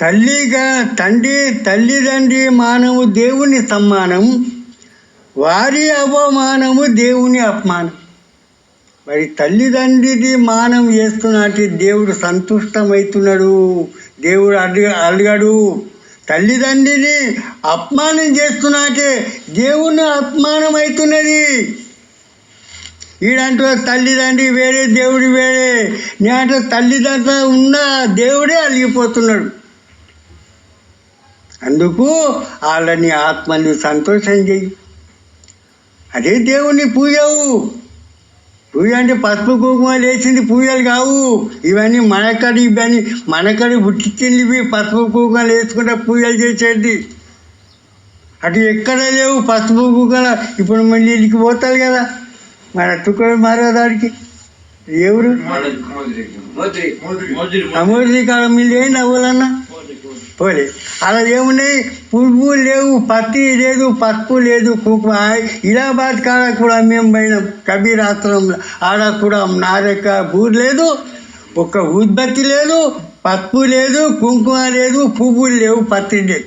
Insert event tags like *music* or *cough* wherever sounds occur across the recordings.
తల్లిగా తండ్రి తల్లిదండ్రి మానవు దేవుని సమ్మానం వారి అవమానము దేవుని అపమానం. మరి తల్లిదండ్రిది మానం చేస్తున్నట్టు దేవుడు సంతుష్టమవుతున్నాడు. దేవుడు అడగ అడిగాడు తల్లిదండ్రిని అపమానం చేస్తున్నాకే దేవుని అపమానం అవుతున్నది ఈడంటే తల్లిదండ్రి వేరే దేవుడు వేరే. నేట తల్లిదండ్రులు ఉన్న దేవుడే అలిగిపోతున్నాడు. అందుకు వాళ్ళని ఆత్మని సంతోషం చెయ్యి. అదే దేవుని పూజవు. పూజ అంటే పసుపు కుంకుమ లేచింది పూజలు కావు. ఇవన్నీ మనకడి ఇవన్నీ మనకడి పుట్టించింది ఇవి పసుపు కుంకుమ వేసుకుంటే పూజలు చేసేది. అటు ఎక్కడ లేవు పసుపు కుంకుమ. ఇప్పుడు మళ్ళీ ఇల్లుకి పోతారు కదా. మన తుక్కడ మారేదాడికి. ఎవరు? అమూర్తి కాలం మీరు ఏంటి అవ్వాలన్నా పోలే. అలా ఏమున్నాయి పువ్వు లేవు పత్తి లేదు పప్పు లేదు కుంకుమ. ఇలాబాద్ కాడ కూడా మేము పోయినాం కబీరాత్రంలో ఆడ కూడా నారెక్క బూరు లేదు ఒక్క ఉత్పత్తి లేదు పప్పు లేదు కుంకుమ లేదు పువ్వులు లేవు పత్తి లేదు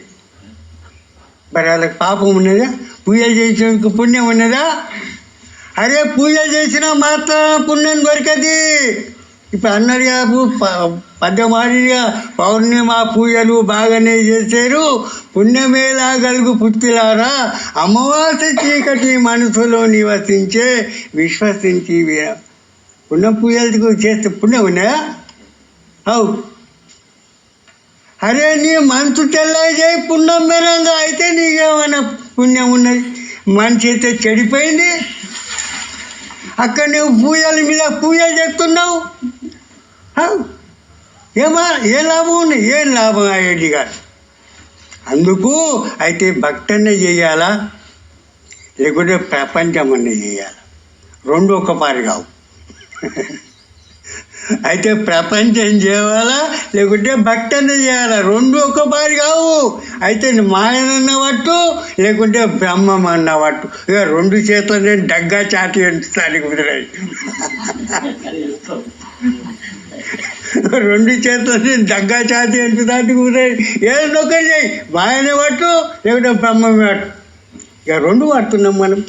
మరి వాళ్ళకి పాపం ఉన్నదా? పూజ చేసిన పుణ్యం ఉన్నదా? అరే పూజ చేసినా మాత్రం పుణ్యం దొరికది. ఇప్పుడు అన్నాడు కాదు పద్దమాడిగా పౌర్ణిమ పూజలు బాగానే చేశారు. పుణ్యమేలా గలుగు పుత్తిలారా అమావాస్య చీకటి మనసులో నివసించే విశ్వసించి పుణ్య పూజలకు చేస్తే పుణ్యం ఉన్నాయా అవు. అరే నీ మనసు తెల్లజేయి పుణ్యం మేరంగా అయితే నీకేమైనా పుణ్యం ఉన్నది? మనిషి అయితే చెడిపోయింది. అక్కడ నువ్వు పూజల మీద పూజలు చేస్తున్నావు. ఏమా ఏ లాభం ఉంది ఏం లాభం అయ్యేది కాదు. అందుకు అయితే భక్తన్నే చేయాలా? లేకుంటే *laughs* ప్రపంచం అన్నీ చేయాలా? రెండు ఒక పారి కావు. అయితే ప్రపంచం చేయాలా? లేకుంటే భక్తన్న చేయాలా? రెండు ఒక పారి కావు. అయితే మాయనన్న పట్టు లేకుంటే బ్రహ్మం అన్న పట్టు ఇక రెండు చేతులు నేను దగ్గా చాటి ఎంచుతాను కుదిరాయి *laughs* *laughs* *laughs* రెండు చేతులు నేను దగ్గా ఎంత దాటి కూర్చొని ఏదో నొక్కలు చేయి బాగానే పట్టు లేకుంటే బ్రహ్మం పట్టు. ఇక రెండు పడుతున్నాం మనం.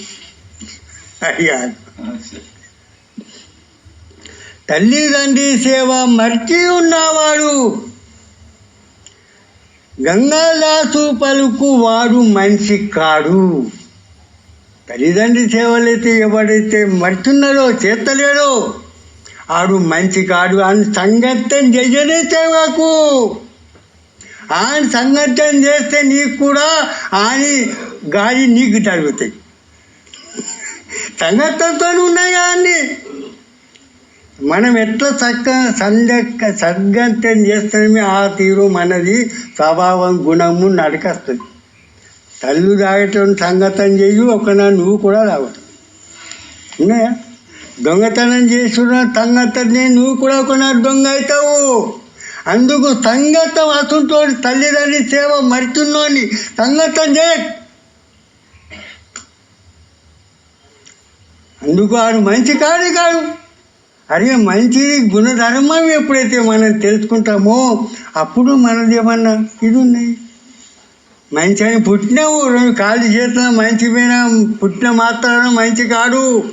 అయ్యా తల్లిదండ్రి సేవ మర్చి ఉన్నవాడు. గంగాదాసు పలుకు వాడు మనిషి కాడు. తల్లిదండ్రి సేవలైతే ఎవడైతే మర్చున్నాడో చేస్తలేడో ఆడు మంచి కాడు. అని సంగత్యం చేయనే సేవకు ఆయన సంగత్యం చేస్తే నీకు కూడా ఆయన గాలి నీకు తగ్గుతాయి సంగతంతో ఉన్నాయి కానీ మనం ఎట్లా చక్క సందక్క సద్గంతం చేస్తామే ఆ తీరు మనది స్వభావం గుణము నడకస్తుంది తల్లు తాగటం సంగతం చేయు ఒకనా నువ్వు కూడా తాగటం ఉన్నాయా? దొంగతనం చేస్తున్న తంగతనే నువ్వు కూడా కొన దొంగ అవుతావు. అందుకు సంగతం అసంతో తల్లిదండ్రి సేవ మరుతున్నోని సంగతం చే అందుకు ఆడు మంచి కాదు కాదు. అరే మంచి గుణధర్మం ఎప్పుడైతే మనం తెలుసుకుంటామో అప్పుడు మనది ఏమన్నా ఇది ఉన్నాయి మంచి అని పుట్టినావు రెండు కాళ్ళు చేతుల మంచి పోయినా పుట్టిన మాత్రాన మంచి కాడు.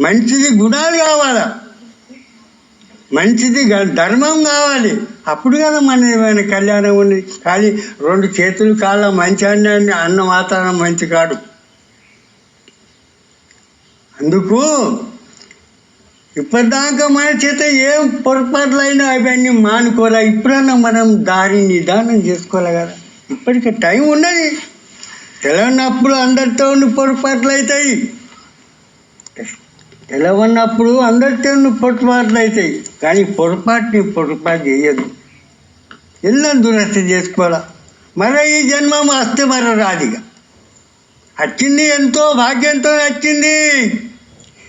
మంచిది గుణాలు కావాలా? మంచిది ధర్మం కావాలి. అప్పుడు కదా మన ఏమైనా కళ్యాణం ఉంది. కానీ రెండు చేతులు కాళ్ళ మంచి అన్న అన్న వాతావరణం మంచి కాడు. అందుకు ఇప్పటిదాకా మన చేత ఏం పొరపాట్లైనా అవన్నీ మానుకోలే ఇప్పుడన్నా మనం దారి నిదానం చేసుకోలే కదా? ఇప్పటికే టైం ఉన్నది. తెలియనప్పుడు అందరితో పొరపాట్లు అవుతాయి తెలవన్నప్పుడు అందరితో నువ్వు పొరపాట్లు అవుతాయి. కానీ పొరపాటుని పొరపాటు చేయదు ఎన్నో దురస్తి చేసుకోవాలా? మరో ఈ జన్మ వస్తే మరో రాదిగా వచ్చింది ఎంతో భాగ్యంతో వచ్చింది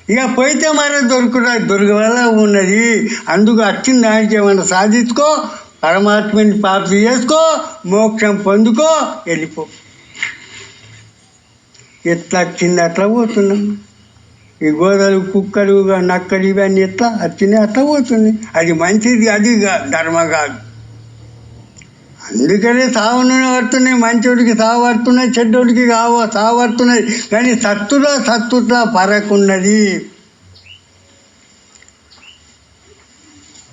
ఇక పోయితే మరో దొరుకుతా దొరకవల్ల ఉన్నది. అందుకు వచ్చిన దానికి ఏమైనా సాధించుకో పరమాత్మని ప్రాప్తి చేసుకో మోక్షం పొందుకో వెళ్ళిపో. ఎట్లా వచ్చింది అట్లా పోతున్నాం. ఈ గోదలు కుక్కలు నక్కలు ఇవన్నీ ఎట్లా వచ్చినాయి అట్లా పోతుంది. అది మంచిది అది ధర్మ కాదు. అందుకనే సావును పడుతున్నాయి మంచోడికి సావు పడుతున్నాయి చెడ్డోడికి కావో సావు పడుతున్నాయి. కానీ సత్తులో సత్తుత పరకున్నది.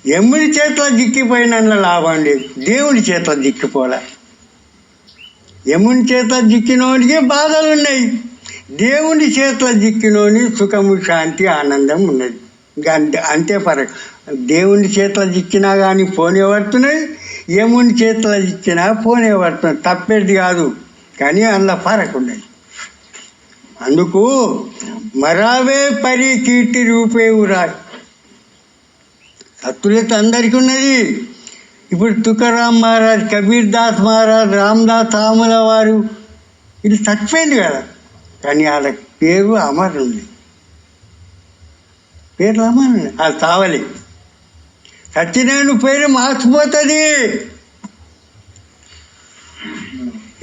ఎమ్ముడి చేతిలో దిక్కిపోయిన లాభం లేదు. దేవుడి చేతిలో దిక్కిపోలే యముని చేత దిక్కినోడికి బాధలు ఉన్నాయి దేవుని చేతుల దిక్కినోని సుఖము శాంతి ఆనందం ఉన్నది. అంతే అంతే దేవుని చేతుల దిక్కినా కానీ పోనే పడుతున్నాయి ఏముని చేతుల దిక్కినా పోనే పడుతున్నాయి తప్పేది కాదు కానీ అందులో ఫరక్ ఉన్నది. అందుకు మరావే పరి కీర్తి రూపే ఉరా సత్తులత అందరికీ ఉన్నది. ఇప్పుడు తుకారాం మహారాజ్ కబీర్ దాస్ మహారాజ్ రామ్దాస్ తాముల వారు ఇది చచ్చిపోయింది కదా. కానీ వాళ్ళ పేరు అమర్ ఉంది పేరు అమర్ అది తావలి. సత్యనారాయణ పేరు మార్చిపోతుంది.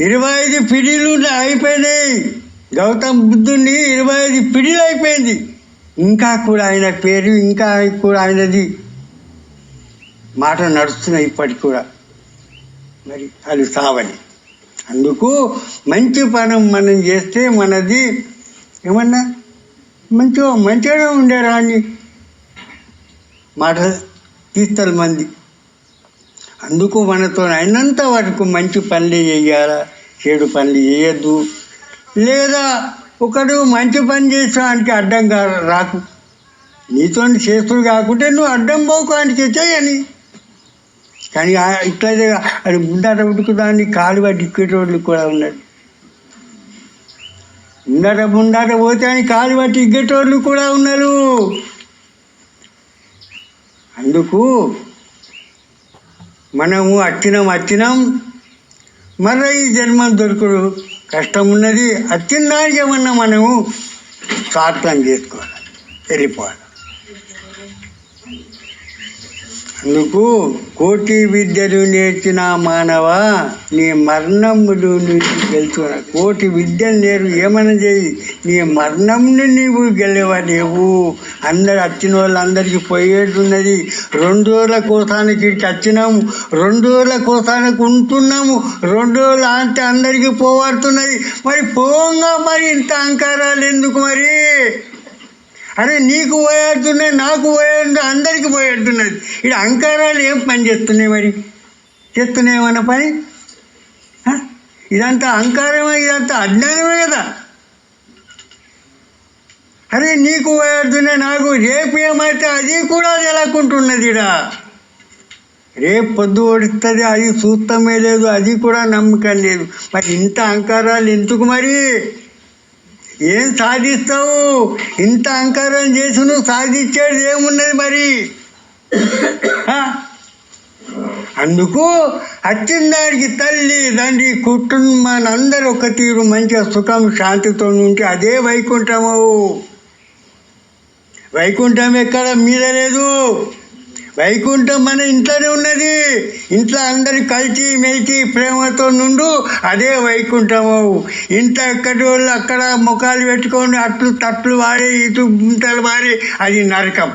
ఇరవై ఐదు పిడిలు అయిపోయినాయి. గౌతమ్ బుద్ధుని ఇరవై ఐదు పిడిలు అయిపోయింది. ఇంకా కూడా ఆయన పేరు ఇంకా కూడా ఆయనది మాట నడుస్తున్నాయి ఇప్పటికి కూడా. మరి అది సావని అందుకు మంచి పనం మనం చేస్తే మనది ఏమన్నా? మంచిగా మంచిగా ఉండేరా అని మాట తీస్తారు మంది. అందుకు మనతో అయినంత వరకు మంచి పనులు చేయాలా? చెడు పనులు చేయొద్దు. లేదా ఒకడు మంచి పని చేసానికి అడ్డం రాకు. నీతో చేస్తుడు కాకుంటే నువ్వు అడ్డం పోకానికి చేయని. కానీ ఇట్లయితే అది ముందట ఉడుకుదాన్ని కాలువ పట్టి కూడా ఉన్నారు ముందట ముందట పోతే అని కాలువ దిగ్గేటోళ్ళు కూడా ఉన్నారు. అందుకు మనము అత్తినం అత్తినం. మర ఈ జన్మం దొరకడు. కష్టం ఉన్నది అత్తిన్నానికి ఏమన్నా మనము స్వార్థం చేసుకోవాలి. వెళ్ళిపోవాలి. అందుకు కోటి విద్యలు నేర్చిన మానవ? నీ మరణములు నుంచి గెలుచున్న కోటి విద్యలు నేరు ఏమైనా చేయి నీ మరణంని నీవు గెలవలేవు. అందరు వచ్చిన వాళ్ళందరికీ పోయేటున్నది. రెండు రోజుల కోసానికి చచ్చినాము వచ్చినాము రెండు రోజుల కోసానికి ఉంటున్నాము. రెండు రోజులు అంటే అందరికీ పోవాడుతున్నది. మరి పోంగా మరి ఇంత అహంకారాలు ఎందుకు మరి? అరే నీకు పోయేడుతున్నాయి నాకు పోయేడు అందరికి పోయేడుతున్నది ఇక్కడ అహంకారాలు ఏం పని చేస్తున్నాయి మరి? చేస్తున్నాయేమన్నా పని? ఇదంతా అహంకారమే ఇదంతా అజ్ఞానమే కదా. అరే నీకు పోయేడుతున్నాయి నాకు రేపు ఏమైతే అది కూడా నెలకుంటున్నది ఇడ రేపు పొద్దు ఓడిస్తుంది అది చూస్తామే లేదు అది కూడా నమ్మకం లేదు. మరి ఇంత అహంకారాలు ఎందుకు మరి? ఏం సాధిస్తావు? ఇంత అహంకారం చేసి నువ్వు సాధించేది ఏమున్నది మరి? అందుకు వచ్చిన తల్లి తండ్రి కుటుంబాన్ని అందరూ ఒక తీరు మంచిగా సుఖం శాంతితో ఉంటే అదే వైకుంఠము. వైకుంఠం ఎక్కడ? మీద లేదు. వైకుంఠం మన ఇంట్లోనే ఉన్నది. ఇంట్లో అందరు కలిసి మెలిచి ప్రేమతో నుండు అదే వైకుంఠము. ఇంత ఎక్కడి వాళ్ళు అక్కడ ముఖాలు పెట్టుకొని అట్లు తట్లు వారి ఇటు గుంటలు వారి అది నరకం.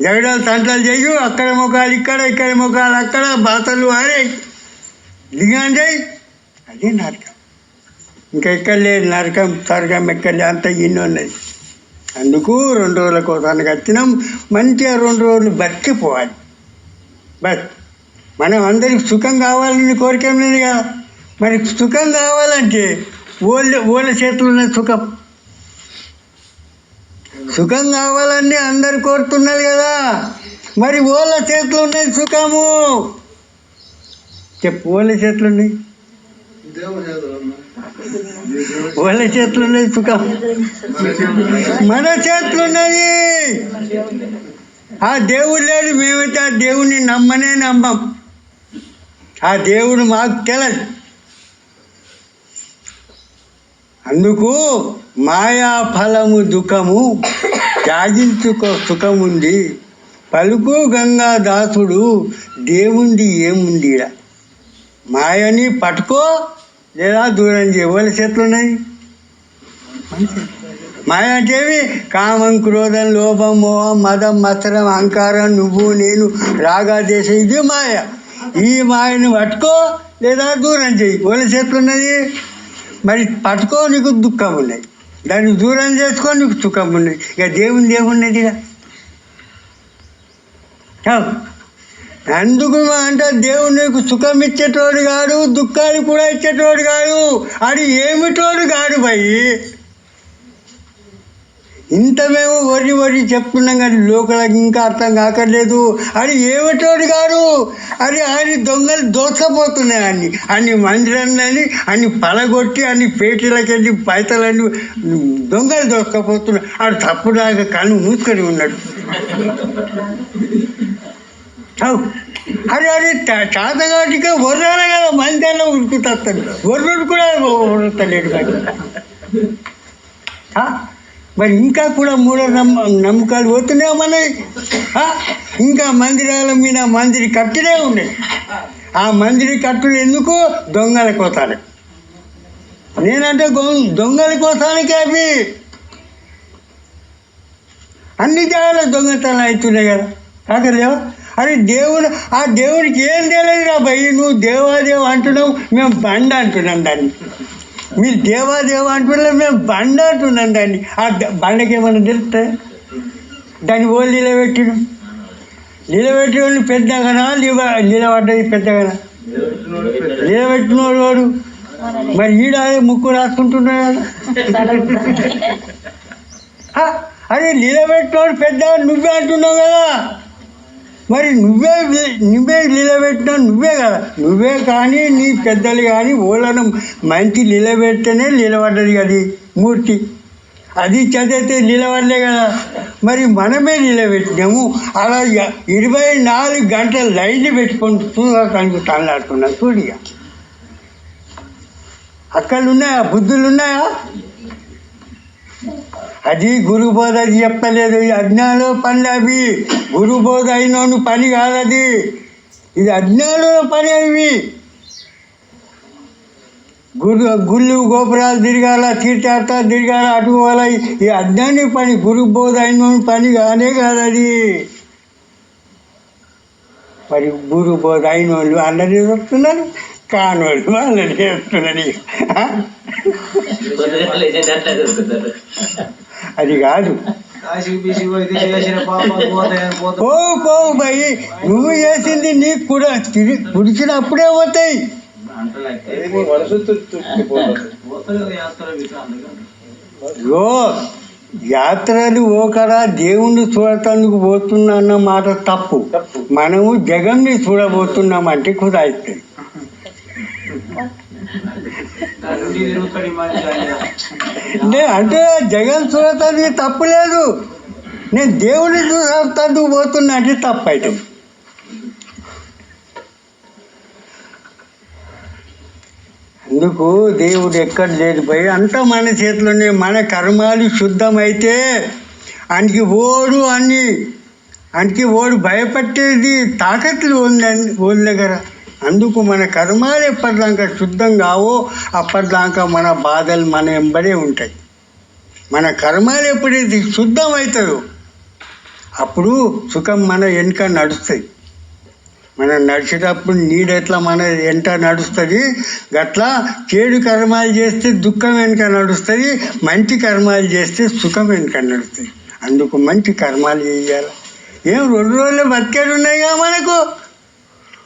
జగడాలు తంటలు చేయు అక్కడ ముఖాలు ఇక్కడ ఇక్కడ ముఖాలు అక్కడ బాతలు వారి. దిగండి అదే నరకం. ఇంకా ఎక్కడ లేదు నరకం స్వర్గం ఎక్కడ లేదు అంత ఇన్ని ఉన్నది అందుకు రెండు రోజుల కోసానికి వచ్చినాం మంచిగా రెండు రోజులు బతికిపోవాలి బస్ మనం అందరికి సుఖం కావాలని కోరిక ఏం లేదు కదా. మరి సుఖం కావాలంటే ఓళ్ళ ఓళ్ళ చేతులు ఉన్న సుఖం. సుఖం కావాలని అందరు కోరుతున్నారు కదా. మరి ఓళ్ళ చేతులు ఉన్నది సుఖము. చెప్పు ఓళ్ళ చేతులు ఉన్నాయి. వాళ్ళ చేతులు ఉన్నది సుఖం. మన చేతులు ఉన్నది ఆ దేవుడు లేడు మేమైతే ఆ దేవుడిని నమ్మనే నమ్మం. ఆ దేవుడు మాకు తెలదు అందుకు మాయా ఫలము దుఃఖము త్యాగించుకో ఉంది. పలుకు గంగా దాసుడు దేవుంది ఏముంది మాయని పట్టుకో లేదా దూరం చేయ వాళ్ళ చేతులు ఉన్నాయి మాయ అంటే ఏమి కామం క్రోధం లోభం మోహం మదం మత్సరం అహంకారం నువ్వు నేను రాగా దేశం ఇది మాయ. ఈ మాయను పట్టుకో లేదా దూరం చేయి. వాళ్ళ చేతులు ఉన్నది మరి పట్టుకో నీకు దుఃఖం ఉన్నది. దాన్ని దూరం చేసుకో నీకు సుఖం ఉన్నది. ఇక దేవుని ఏమున్నది ఇక అందుకు అంటే దేవుడు నీకు సుఖం ఇచ్చేటోడు కాడు దుఃఖాలు కూడా ఇచ్చేటోడు కాడు. అది ఏమిటోడు కాడు భయ్యి ఇంత మేము వరి వరి చెప్తున్నాం కానీ లోకలకు ఇంకా అర్థం కాకర్లేదు. అది ఏమిటోడు కాడు? అది ఆయన దొంగలు దోచపోతున్నాయి అన్ని. అన్ని మందిరాలని అన్ని పలగొట్టి అన్ని పేటీలకెళ్ళి పైతలన్నీ దొంగలు దోసుకపోతున్నాయి ఆడు తప్పుదాకా కళ్ళు మూసుకొని ఉన్నాడు. అది అరే అరే చాతగాటిగా కదా మందిలో ఉరుకుతాడు ఒర్రుడు కూడా ఉరుకుతలేడు మరి ఇంకా కూడా మూఢ నమ్మ నమ్మకాలు పోతున్నాయి మన? ఇంకా మందిరాల మీద మందిరి కట్టులే ఉన్నాయి. ఆ మందిరి కట్టులు ఎందుకు? దొంగల కోసాలి నేనంటే దొంగల కోసానికి అవి. అన్ని జాగాలో దొంగతనం అవుతున్నాయి కదా. కాకలేవా అరే దేవుడు ఆ దేవుడికి ఏం తెలియదు రా భయ్ నువ్వు దేవాదేవ అంటున్నావు మేము బండ అంటున్నాం దాన్ని. మీరు దేవాదేవ అంటున్నాం మేము బండ అంటున్నాం దాన్ని. ఆ బండకి ఏమన్నా తెలుస్తాయి దాన్ని ఓళ్ళు నిలబెట్టిన నిలబెట్టిన వాళ్ళు పెద్దగనా నిల నిలబడ్డది పెద్దగనా? నిలబెట్టినోడు వాడు మరి ఈడ ముక్కు రాసుకుంటున్నాడు అరే నిలబెట్టినోడు పెద్ద నువ్వే అంటున్నావు కదా. మరి నువ్వే నువ్వే నిలబెట్టినా నువ్వే కదా. నువ్వే కానీ నీ పెద్దలు కానీ ఓళ్ళను మంచి నిలబెట్టనే నిలబడ్డది అది మూర్తి. అది చదివితే నిలబడలే కదా. మరి మనమే నిలబెట్టినాము. అలా ఇరవై నాలుగు గంటల లైన్లు పెట్టుకొని చూడటానికి తనలాడుతున్నా చూడిగా అక్కలు ఉన్నాయా బుద్ధులు ఉన్నాయా అది గురు బోధ అది చెప్పలేదు. ఈ అజ్ఞానంలో పనులు అవి. గురు బోధ అయినోను పని కాదది. ఇది అజ్ఞానంలో పని అవి. గురు గుళ్ళు గోపురాలు తిరగాల తీర్థార్థాలు తిరగాల అటు ఈ అజ్ఞాని పని గురు బోధ అయినోని పని కానే కాదది. మరి గురు బోధ అయినోళ్ళు అందరినీ చెప్తున్నారు కానోళ్ళు వాళ్ళని చెప్తున్నారు *laughs* అది కాదు. పోవు పోవు భయ్ నువ్వు చేసింది నీకు కూడా తిరిగి పుడిచినప్పుడే పోతాయి. యో యాత్రలు ఓకరా దేవుణ్ణి చూడటానికి పోతున్నా అన్న మాట తప్పు. మనము జగన్ని చూడబోతున్నాం అంటే కూడా అవుతుంది నుండి తిరుగుతాడు ఈ మనిషి ఆయన. నే- అంటే జగన్ చూడటానికి తప్పు లేదు. నేను దేవుని చూడటానికి పోతున్నా అంటే తప్పు అవుతుంది అందుకు దేవుడు ఎక్కడ లేదు పోయి అంతా మన చేతిలోనే మన కర్మాలు శుద్ధమైతే ఆయనకి ఓడు అని ఆయనకి ఓడు భయపట్టేది తాకట్లు ఉంది ఓడి దగ్గర. అందుకు మన కర్మాలు ఎప్పటిదాకా శుద్ధం కావో అప్పటిదాకా మన బాధలు మన ఎంబడే ఉంటాయి. మన కర్మాలు ఎప్పుడైతే శుద్ధం అవుతుందో అప్పుడు సుఖం మన వెనుక నడుస్తుంది మనం నడిచేటప్పుడు నీడ ఎట్లా మన వెంట నడుస్తుంది గట్లా చేడు కర్మాలు చేస్తే దుఃఖం వెనుక నడుస్తుంది మంచి కర్మాలు చేస్తే సుఖం వెనుక నడుస్తుంది. అందుకు మంచి కర్మాలు చేయాలి. ఏం రెండు రోజులు బతికేది ఉన్నాయిగా మనకు?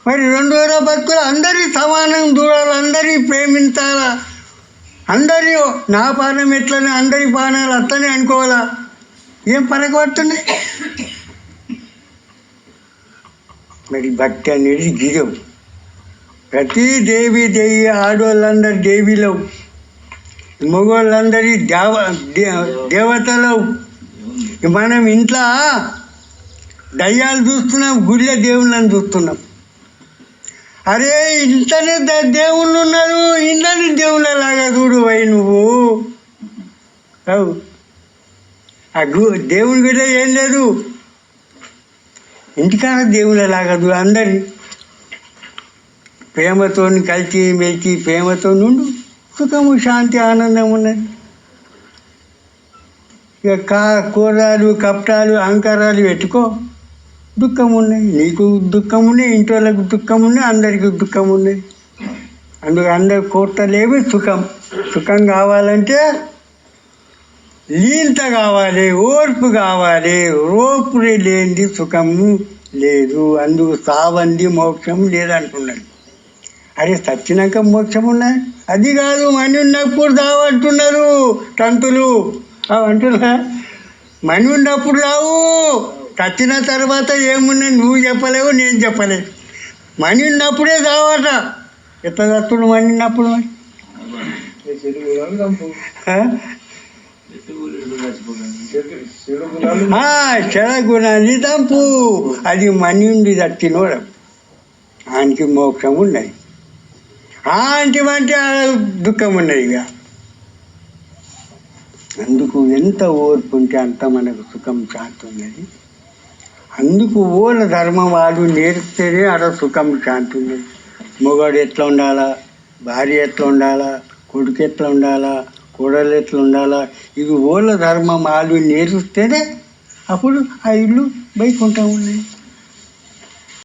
మరి రెండు వేల బతుకులు అందరి సమానం దూరాలు అందరి ప్రేమించాలా? అందరి నా పానం ఎట్లనే అందరి పానాలు అట్లనే అనుకోవాలా? ఏం పరగబడుతున్నాయి మరి భక్తి అనేది గిరం ప్రతి దేవి దేవి ఆడవాళ్ళందరి దేవిలో మగవాళ్ళందరి దేవ దే- దేవతలు మనం ఇంట్లో దయ్యాలు చూస్తున్నాం గుళ్ళ దేవుళ్ళని చూస్తున్నాం. అరే ఇంతనే దేవుళ్ళు ఉన్నారు ఇంతని దేవుళ్ళలాగా చూడు పోయి నువ్వు. అవు. ఆ గు దేవుని బిడ్డ ఏం లేదు. ఇంటికాడ దేవుళ్ళలాగా చూడు అందరినీ ప్రేమతో కలిసి మెలిచి ప్రేమతో నుండు సుఖము శాంతి ఆనందం ఉన్నది. ఇక కా కూరలు కప్టాలు అంకరాలు పెట్టుకో. దుఃఖం ఉన్నాయి నీకు దుఃఖం ఉన్నాయి ఇంటి వాళ్ళకు దుఃఖం ఉన్నాయి అందరికి దుఃఖం ఉన్నాయి అందుకు అందరు కోర్తలేవి సుఖం. సుఖం కావాలంటే లీనత కావాలి ఓర్పు కావాలి. రోపుడి లేనిది సుఖము లేదు. అందుకు సావంది మోక్షం లేదంటున్నాడు అరే సచ్చినాక మోక్షం ఉన్నాయి అది కాదు మని ఉన్నప్పుడు రావంటున్నారు అవి అంటున్నా మని ఉన్నప్పుడు రావు. చచ్చిన తర్వాత ఏమున్నాయి నువ్వు చెప్పలేవు నేను చెప్పలేవు మని ఉన్నప్పుడే కావట. ఎట్లా చస్తుడు మని ఉన్నప్పుడు మరి చెడు గుణాలు చంపు. ఆ? చెడు చెడు గుణాలు ఆ, చెడ గుణాన్ని తంపు అది మనిండి దట్టినోడు ఆయనకి మోక్షం ఉన్నది. ఆంటి ఆ దుఃఖం ఉన్నది ఇక. అందుకు ఎంత ఓర్పు ఉంటే అంత మనకు సుఖం శాంతి ఉన్నది. అందుకు ఓళ్ళ ధర్మం వాళ్ళు నేర్స్తేనే ఆడ సుఖం శాంతి ఉన్నది ఎట్లా ఉండాలా? భార్య ఎట్లా ఉండాలా? కొడుకు ఎట్లా ఉండాలా? కూడలు ఎట్లా ఉండాలా? ఇది ఓళ్ళ ధర్మం వాళ్ళు నేర్స్తేనే అప్పుడు ఆ ఇల్లు బయట ఉంటా ఉన్నాయి